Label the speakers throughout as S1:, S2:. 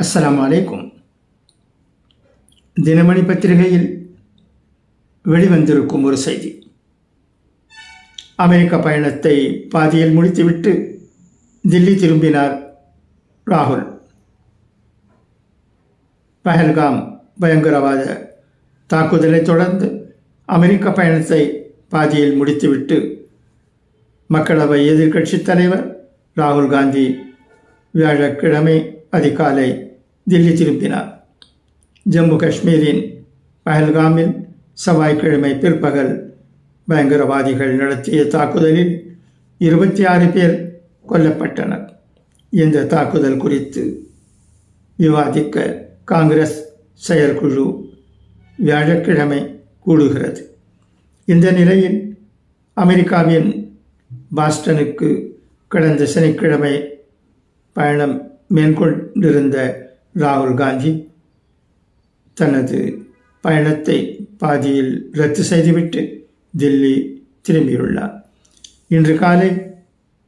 S1: அஸ்லாம் அலைக்கும். தினமணி பத்திரிகையில் வெளிவந்திருக்கும் ஒரு செய்தி. அமெரிக்க பயணத்தை பாதியில் முடித்துவிட்டு தில்லி திரும்பினார் ராகுல். பஹல்காம் பயங்கரவாத தாக்குதலை தொடர்ந்து அமெரிக்க பயணத்தை பாதியில் முடித்துவிட்டு மக்களவை எதிர்க்கட்சித் தலைவர் ராகுல் காந்தி வியாழக்கிழமை அதிகாலை தில்லி திரும்பினார் ஜம்மு காஷ்மீரின் பஹல்காமில் செவ்வாய்க்கிழமை பிற்பகல் பயங்கரவாதிகள் நடத்திய தாக்குதலில் இருபத்தி ஆறு பேர் கொல்லப்பட்டனர். இந்த தாக்குதல் குறித்து விவாதிக்க காங்கிரஸ் செயற்குழு வியாழக்கிழமை கூடுகிறது. இந்த நிலையில் அமெரிக்காவின் பாஸ்டனுக்கு கடந்த சனிக்கிழமை பயணம் மேற்கொண்டிருந்த ராகுல் காந்தி தனது பயணத்தை பாதியில் ரத்து செய்துவிட்டு தில்லி திரும்பியுள்ளார். இன்று காலை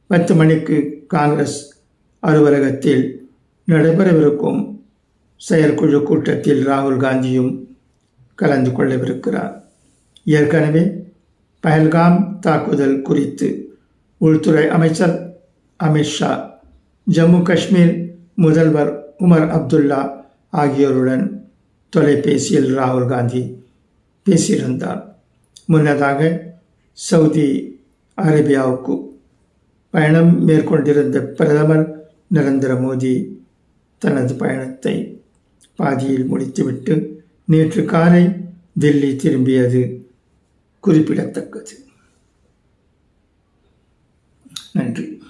S1: பத்து மணிக்கு காங்கிரஸ் அலுவலகத்தில் நடைபெறவிருக்கும் செயற்குழு கூட்டத்தில் ராகுல் காந்தியும் கலந்து கொள்ளவிருக்கிறார். ஏற்கனவே பஹல்காம் தாக்குதல் குறித்து உள்துறை அமைச்சர் அமித்ஷா ஜம்மு காஷ்மீர் முதல்வர் உமர் அப்துல்லா ஆகியோருடன் தொலைபேசியில் ராகுல் காந்தி பேசியிருந்தார். முன்னதாக சவுதி அரேபியாவுக்கு பயணம் மேற்கொண்டிருந்த பிரதமர் நரேந்திர மோடி தனது பயணத்தை பாதியில் முடித்துவிட்டு நேற்று காலை டெல்லி திரும்பியது குறிப்பிடத்தக்கது. நன்றி.